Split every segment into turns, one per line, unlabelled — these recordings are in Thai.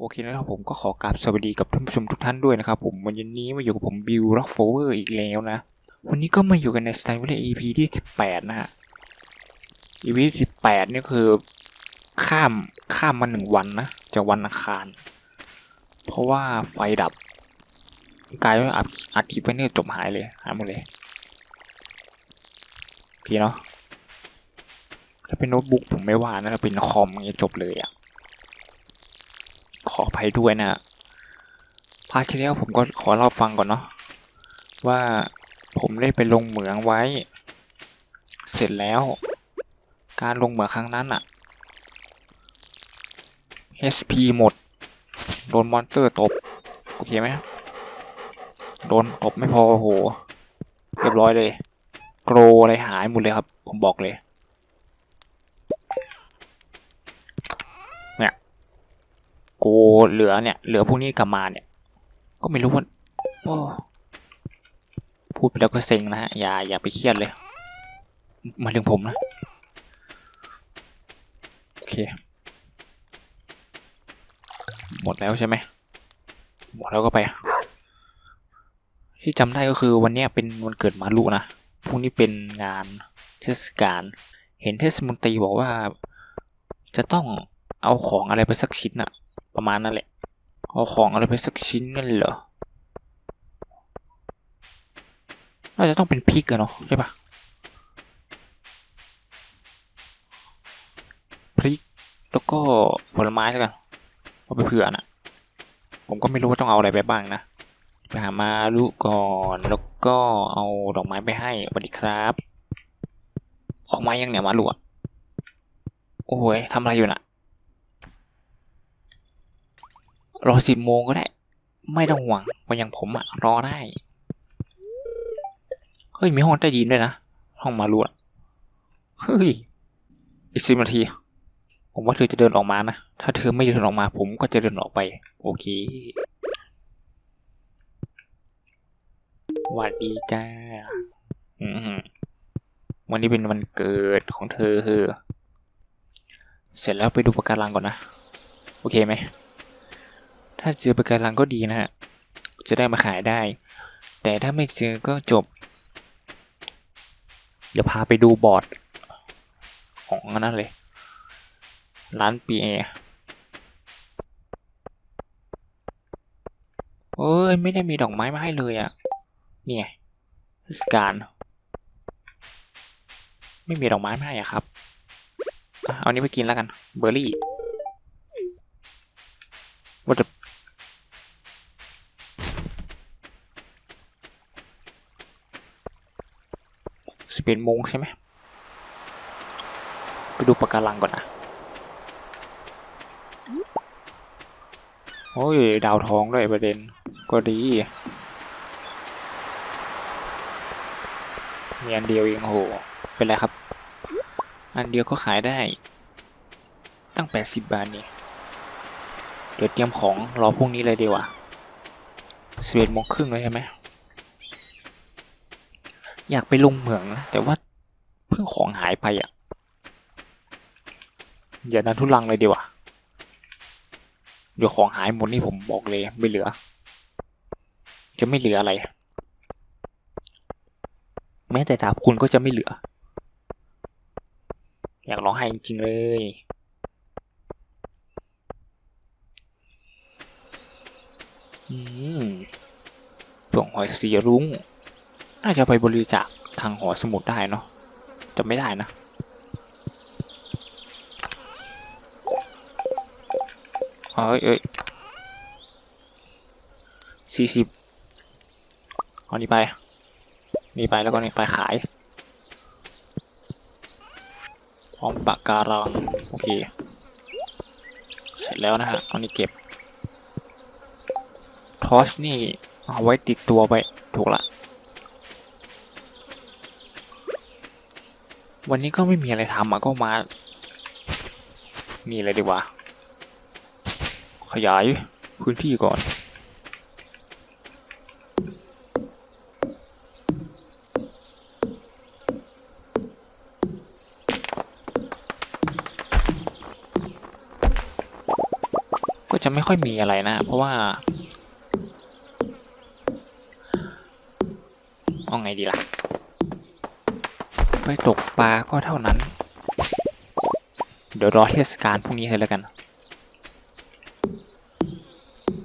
โอเคนะครับผมก็ขอกราบสวัสดีกับท่านผู้ชมทุกท่านด้วยนะครับผมวันนี้มาอยู่กับผมบิวร็อกโฟเวอร์อีกแล้วนะ วันนี้ก็มาอยู่กันในสไตล์วิล EP ที่ 18 นะฮะ EP ที่18นี่คือข้ามข้ามมาหนึ่งวันนะจากวันอังคาร เพราะว่าไฟดับกลายเป็นอัดอัดคลิปไว้เนี่ยจบหายเลยหายหมดเลยโอเคเนาะถ้าเป็นโน้ตบุ๊กผมไม่ว่านะถ้าเป็นคอมเงี้ยจบเลยอะ ออภัยด้วยนะพาร์ทที่แล้วผมก็ขอเล่าฟังก่อนเนาะว่าผมได้ไปลงเหมืองไว้ เสร็จแล้ว การลงเหมืองครั้งนั้นอะ HP หมด โดนมอนเตอร์ตบโอเคไหมโดนตบไม่พอโอ้โหเรียบร้อยเลย โกรอะไรหายหมดเลยครับ ผมบอกเลย กูเหลือเนี่ย เหลือพวกนี้กลับมาเนี่ย ก็ไม่รู้ว่าโอ้พูดไปแล้วก็เซ็งนะฮะ อย่าอย่าไปเครียดเลยมาถึงผมนะ โอเค หมดแล้วใช่ไหม หมดแล้วก็ไป ที่จำได้ก็คือวันนี้เป็นวันเกิดมารุนะ พรุ่งนี้เป็นงานเทศกาล เห็นเทศมนตรีบอกว่า จะต้องเอาของอะไรไปสักชิ้นอะ ประมาณนั้นแหละ เอาของอะไรไปสักชิ้นกันเหรอ น่าจะต้องเป็นพริกอะเนาะใช่ปะพริกแล้วก็ผลไม้แล้วกัน เอาไปเผื่อนะผมก็ไม่รู้ว่าต้องเอาอะไรไปบ้างนะ ไปหามาลูกก่อนแล้วก็เอาดอกไม้ไปให้สวัสดีครับ ออกมายังเนี่ยมาลูกอะโอ้ยทำอะไรอยู่น่ะ รอสิบโมงก็ได้ ไม่ต้องห่วงว่าอย่างผมอะรอได้ เฮ้ย มีห้องใต้ดินด้วยนะ ห้องมารุอะเฮ้ย อีกสิบนาที ผมว่าเธอจะเดินออกมานะ ถ้าเธอไม่เดินออกมา ผมก็จะเดินออกไป โอเคหวัดดีจ้า วันนี้เป็นวันเกิดของเธอเธอ เสร็จแล้วไปดูปะการังก่อนนะ โอเคไหม ถ้าเจอปะการังก็ดีนะฮะ จะได้มาขายได้ แต่ถ้าไม่เจอก็จบ เดี๋ยวพาไปดูบอร์ด ของนนั้นเลย ร้านปีเอเอ้ย ไม่ได้มีดอกไม้มาให้เลยอะ่ะเนี่ยเทศกาลไม่มีดอกไม้มาให้อะครับอะเอานี้ไปกินแล้วกัน เบอร์รี่ว่าจะ สิบเอ็ดโมงใช่ไหมไปดูปะการังก่อนนะโอ้ย ดาวท้องด้วยประเด็น ก็ดี มีอันเดียวเองโห เป็นไรครับ อันเดียวก็ขายได้ ตั้งแปดสิบบาทนี่ เดี๋ยวเตรียมของรอพรุ่งนี้เลยดีกว่าสิบเอ็ดโมงครึ่งเลยใช่ไหม อยากไปลงเหมืองนะแต่ว่าเพิ่งของหายไปอะ อย่านันทุลังเลยดีกว่าเดี๋ยวของหายหมดนี่ผมบอกเลยไม่เหลือ จะไม่เหลืออะไร แม้แต่ดาบคุณก็จะไม่เหลือ อยากร้องไห้จริงๆเลยอืมเปลือกหอยสีรุ้ง น่าจะไปบริจาคทางหอสมุดได้เนาะจะไม่ได้นะเอ้ยเอ้ยสี่สิบเอานี่ไป นี่ไปแล้วก็นี่ไปขายพร้อมปากการังโอเค เสร็จแล้วนะฮะเอานี่เก็บ ทอสนี่เอาไว้ติดตัวไปถูกละ วันนี้ก็ไม่มีอะไรทำอะก็มานี่เลยดีว่าขยายพื้นที่ก่อนก็จะไม่ไม่ค่อยมีอะไรนะ เพราะว่าเอาไงดีล่ะ ไปตกปลาก็เท่านั้น เดี๋ยวรอเทศกาลพรุ่งนี้เลยแล้วกัน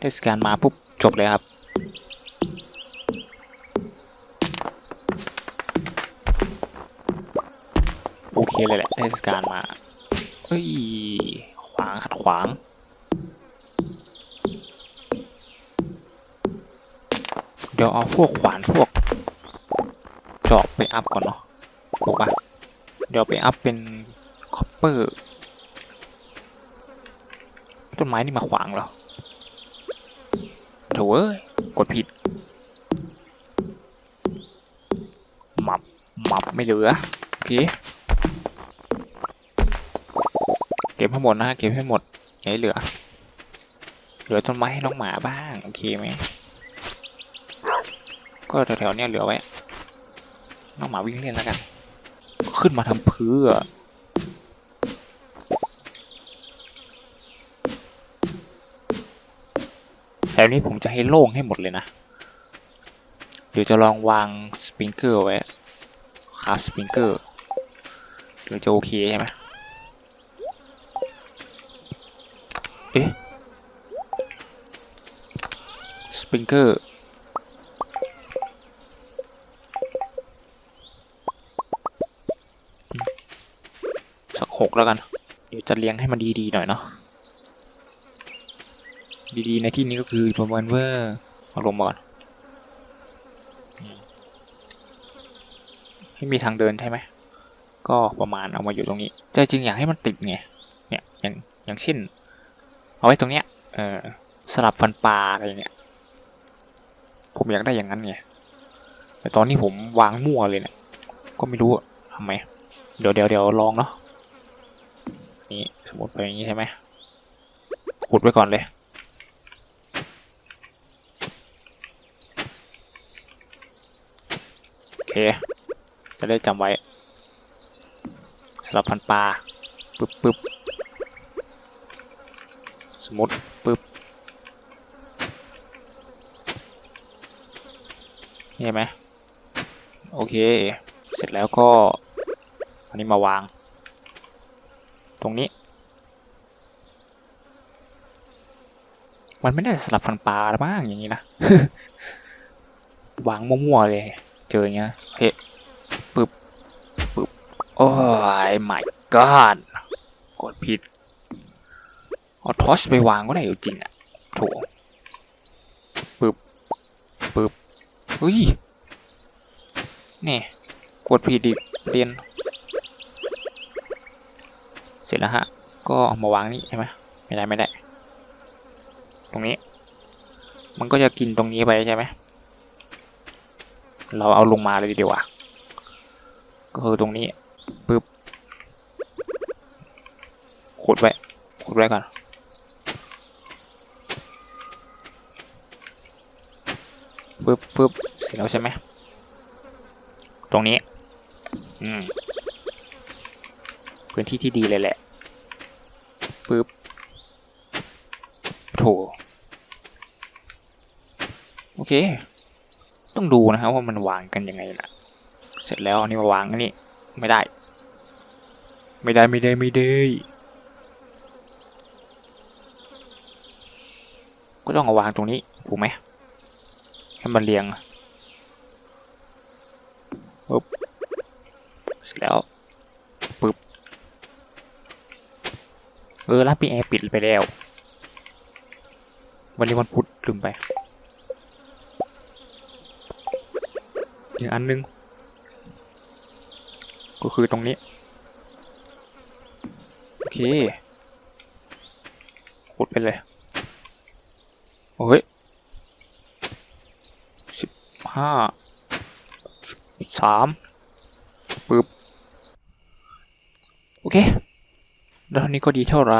เทศกาลมาปุ๊บจบเลยครับ โอเคเลยแหละเทศกาลมา เอ้ย ขวางขัดขวางเดี๋ยวเอาพวกขวานพวกจอบไปอัพก่อนเนาะ ถูกปะเดี๋ยวไปอัพเป็นคอปเปอร์ต้นไม้นี่มาขวางเหรอโถเอ้ยกดผิดหมับหมับไม่เหลือ โอเค เก็บให้หมดนะเก็บให้หมดอย่าให้เหลือ เหลือต้นไม้ให้น้องหมาบ้าง โอเคไหม ก็แถวๆเนี้ยเหลือไว้ น้องหมาวิ่งเล่นแล้วกัน ขึ้นมาทำเพื่อแถวนี้ผมจะให้โล่งให้หมดเลยนะ เดี๋ยวจะลองวางสปริงเกอร์ไว้คราฟสปริงเกอร์เดี๋ยวจะโอเคใช่ไหมเอ๊ะสปริงเกอร์ หกแล้วกัน เดี๋ยวจะเลี้ยงให้มันดีๆหน่อยเนาะ ดีๆ ในที่นี้ก็คือประมาณว่าเอาลงมาก่อนให้มีทางเดินใช่ไหม ก็ประมาณเอามาอยู่ตรงนี้ใจจริงอยากให้มันติดไง เนี่ยอย่างอย่างเช่น เอาไว้ตรงเนี้ย เออสลับฟันปลาอะไรเนี่ย ผมอยากได้อย่างนั้นไง แต่ตอนนี้ผมวางมั่วเลยเนี่ย ก็ไม่รู้อะทำไม เดี๋ยวเดี๋ยวเดี๋ยวลองเนาะ นี่สมมติไปอย่างนี้ใช่ไหมขุดไว้ก่อนเลย โอเค จะได้จำไว้สลับพันปลาปึ๊บปึ๊บสมมติปึ๊บเห็นไหมโอเค เสร็จแล้วก็อันนี้มาวาง ตรงนี้ มันไม่ได้สลับฟันปลาหรือบ้างอย่างนี้นะวางมั่วๆเลย เจออย่างเงี้ยเฮ้ปึ๊บปึ๊บโอ้ย my god กดผิดเอาทอชไปวางก็ได้อยู่จริงอะโถปึ๊บปึ๊บเฮ้ยนี่กดผิดดิเรียนเสร็จแล้วฮะ ก็เอามาวางนี่ใช่ไหมไม่ได้ไม่ได้ ตรงนี้ มันก็จะกินตรงนี้ไปใช่ไหม เราเอาลงมาเลยดีกว่า ก็คือตรงนี้ปึ๊บขุดไว้ขุดไว้ก่อนปึ๊บปึ๊บเสร็จแล้วใช่ไหม ตรงนี้ อืม พื้นที่ที่ดีเลยแหละปึ๊บโถ เค ต้องดูนะครับว่ามันวางกันยังไงนะเสร็จแล้วอันนี้มาวางอันนี้ไม่ได้ ไม่ได้ไม่ได้ไม่ได้ ก็ต้องเอาวางตรงนี้ถูกไหมให้มันเรียงปึ๊บเสร็จแล้วปึ๊บเออรับปีแอร์ปิดไปแล้ว วันนี้วันพุธลืมไป อีกอันนึง ก็คือตรงนี้ โอเคขุดไปเลย โอ้ยสิบห้าสามปึ๊บ โอเค แล้วทีนี้ก็ดีเท่าไหร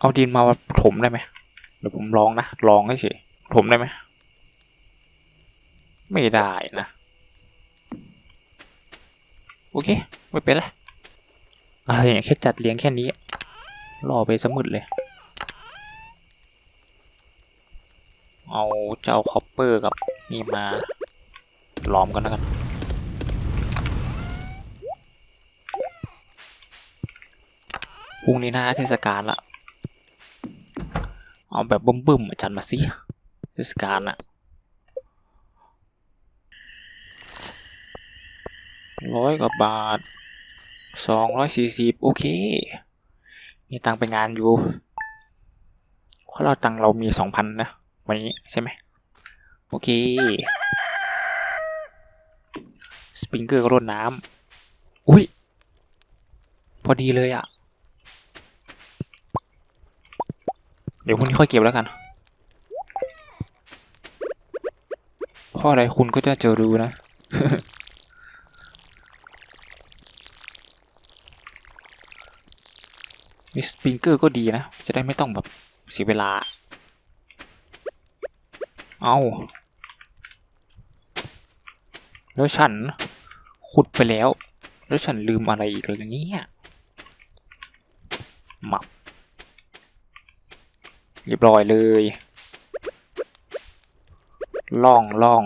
เอาดินมาถมได้ไหมเดี๋ยวผมลองนะ ลองให้เฉยถมได้ไหม ไม่ได้นะ โอเค ไม่เป็นไรอะไรอย่างแค่จัดเลี้ยงแค่นี้รอไปสมืดเลย เอาเจ้าคอปเปอร์กับนี่มาล้อมกันแล้วกันพรุ่งนี้นะเทศกาลละ เอาแบบบึ้มๆจารย์มาสิ เทศกาลอะ ร้อยกว่าบาทสองร้อยสี่สิบโอเค มีตังไปงานอยู่เพราะเราตังเรามีสองพันนะ วันนี้ใช่ไหมโอเค สปริงเกอร์ก็รดน้ำอุ้ย พอดีเลยอะ่ะ เดี๋ยวพุ่นี้ค่อยเก็บแล้วกันเพราะอะไรคุณก็จะเจอรู้นะ มีสปริงเกอร์ก็ดีนะ จะได้ไม่ต้องแบบเสียเวลา เอาแล้วฉันขุดไปแล้ว แล้วฉันลืมอะไรอีกเลยเนี่ยหมับเรียบร้อยเลยล่องล่อง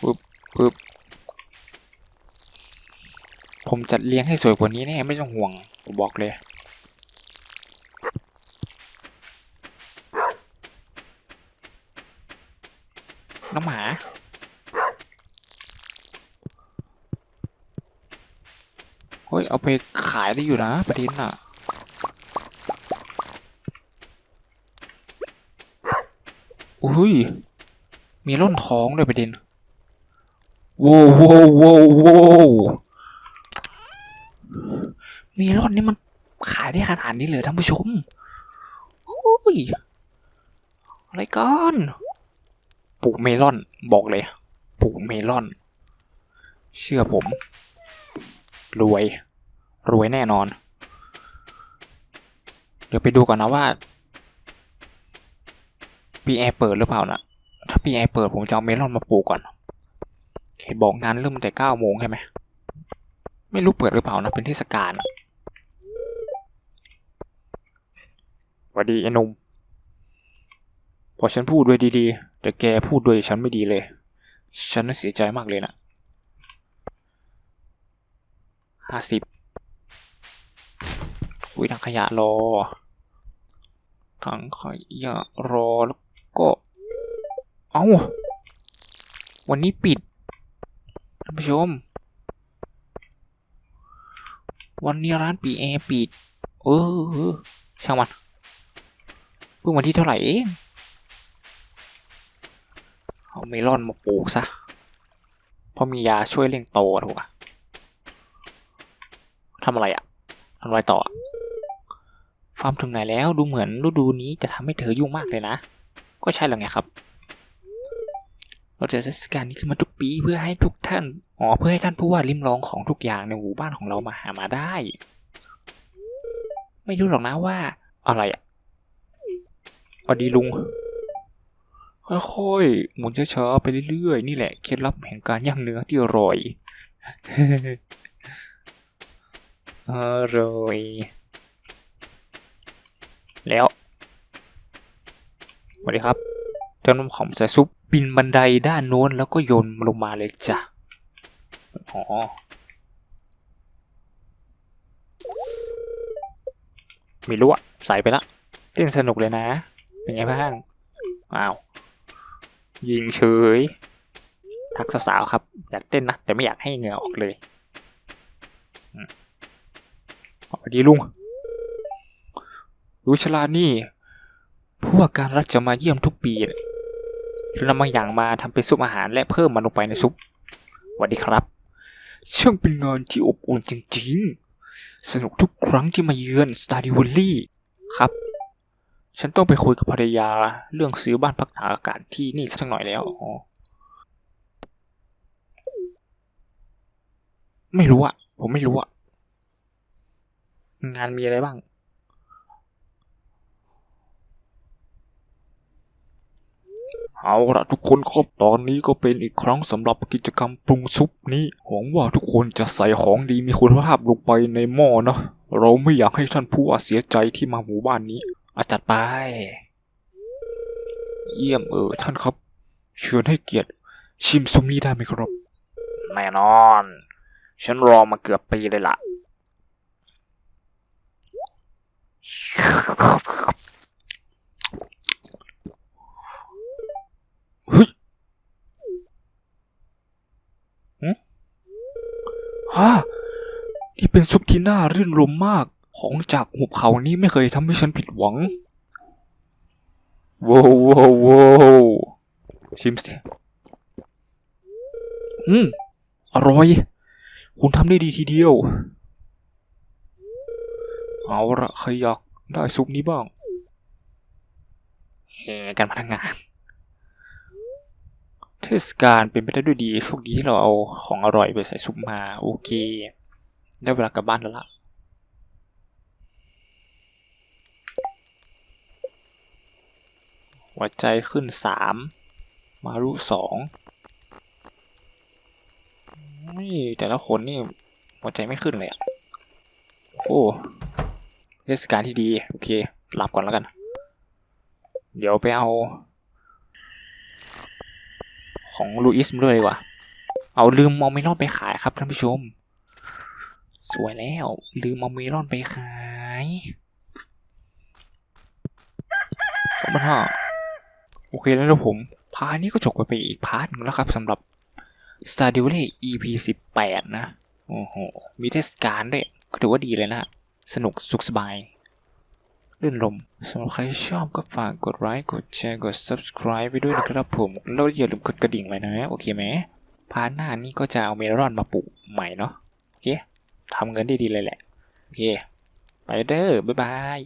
ปึ๊บปึ๊บ ผมจัดเลี้ยงให้สวยกว่านี้แน่ไม่ต้องห่วงผมบอกเลย น้องหมา เฮ้ย เอาไปขายได้อยู่นะประเด็นน่ะอุ้ย มีร่อนท้องด้วยประเด็นโว้โว้วโว้วโว้ว มีรอนนี่มันขายได้ขนาดนี้เลยท่านผู้ชมโอ้ยอะไรกันปลูกเมลอนบอกเลยปลูกเมลอน เชื่อผม รวย รวยแน่นอน เดี๋ยวไปดูก่อนนะว่าปีแอเปิดหรือเปล่านะถ้าปีแอเปิดผมจะเอาเมลอนมาปลูกก่อนเห็นบอกงานเริ่มแต่เก้าโมงใช่ไหมไม่รู้เปิดหรือเปล่านะเป็นเทศกาลอะส วัสดีไอ้นุ่มพอฉันพูดด้วยดีๆ แต่แกพูดด้วยฉันไม่ดีเลย ฉันน่าเสียใจมากเลยนะห้าสิบอุ้ยถังขยะรอ ถังขยะรอแล้วก็ เอ้า วันนี้ปิด ท่านผู้ชม วันนี้ร้านปีแอร์ปิด เออช่างมัน เพิ่งวันที่เท่าไหร่เองเอาเมลอนมาปลูกซะ เพราะมียาช่วยเร่งโตอะถูกปะทำอะไรอะทำอะไรต่อฟาร์มถึงไหนแล้วดูเหมือนฤดูนี้จะทำให้เธอยุ่งมากเลยนะ ก็ใช่แล้วไงครับ เราจะเทศกาลนี้ขึ้นมาทุกปีเพื่อให้ทุกท่านอ๋อเพื่อให้ท่านผู้ว่าลิ้มลองของทุกอย่างในหมู่บ้านของเรามาหามาได้ ไม่รู้หรอกนะว่าอะไรอะ วัสดีลุง ค่อยๆ หมุนช้าๆ ไปเรื่อยๆ นี่แหละเคล็ดลับแห่งการย่างเนื้อที่อร่อย อร่อย แล้ว สวัสดีครับเจ้าน้ำของใส่ซุปปีนบันไดด้านโน้นแล้วก็โยนลงมาเลยจ้ะอ๋อไมีรั้วใส่ไปละ เต้นสนุกเลยนะ เป็นไงบ้างอ้าวยิงเฉย ทักสาวๆครับ อยากเต้นนะ แต่ไม่อยากให้เหงื่อออกเลยอืมสวัสดีลุง รู้ชลานี่ผู้ว่าการรัฐจะมาเยี่ยมทุกปีจะนำบางอย่างมาทำเป็นซุปอาหารและเพิ่มมันลงไปในซุปสวัสดีครับ ช่างเป็นงานที่อบอุ่นจริงๆ สนุกทุกครั้งที่มาเยือนสตาร์ดิวอลลี่ครับ ฉันต้องไปคุยกับภรรยาเรื่องซื้อบ้านพักตากอากาศที่นี่สักหน่อยแล้วอ๋อไม่รู้อะผมไม่รู้อะงานมีอะไรบ้าง เอาละทุกคนครับตอนนี้ก็เป็นอีกครั้งสำหรับกิจกรรมปรุงซุปนี้ หวังว่าทุกคนจะใส่ของดีมีคุณภาพลงไปในหม้อเนาะเราไม่อยากให้ท่านผู้ว่าเสียใจที่มาหมู่บ้านนี้ อาจัดไป เยี่ยมเออท่านครับ เชิญให้เกียรติ ชิมซุมนี้ได้ไหมครับ แน่นอน ฉันรอมาเกือบปีเลยล่ะ เฮ้ยหึฮ่านี่เป็นซุปที่น่ารื่นรมมาก ของจากหุบเขานี้ไม่เคยทำให้ฉันผิดหวังว้าวว้าวว้าวชิมสิอืม อร่อย คุณทำได้ดีทีเดียว เอาละใครอยากได้ซุปนี้บ้างเฮกันพนักงาน เทศกาลเป็นไปได้ด้วยดี โชคดีที่เราเอาของอร่อยไปใส่ซุปมา โอเค ได้เวลากลับบ้านแล้วล่ะ หัวใจขึ้นสามมารุสองนี่แต่ละคนนี่หัวใจไม่ขึ้นเลยอะ โอ้เทศกาลที่ดี โอเค หลับก่อนแล้วกัน เดี๋ยวไปเอา ของลูอิสมาด้วยดีกว่า เอาลืมเอาเมลอนไปขายครับท่านผู้ชม สวยแล้ว ลืมเอาเมลอนไปขายสองพันห้า โอเคแล้วนะผม พาร์ทนี้ก็จบไปอีกพาร์ทหนึงแล้วครับสำหรับ Star d e v i l EP 18 นะ โอ้โห มีเทศกาลด้วย ก็ถือว่าดีเลยนะ สนุกสุขสบายรื่นรมสำหรับใครที่ชอบก็ฝากกดไลค์ กดแชร์ กด subscribe ไปด้วยนะครับผม แล้วอย่าลืมกดกระดิ่งไว้นะ โอเคไหม พาร์ทหน้านี้ก็จะเอาเมลอนมาปลูกใหม่เนาะ โอเคทำเงินได้ดีเลยแหละ โอเค ไปเด้อ บ๊ายบาย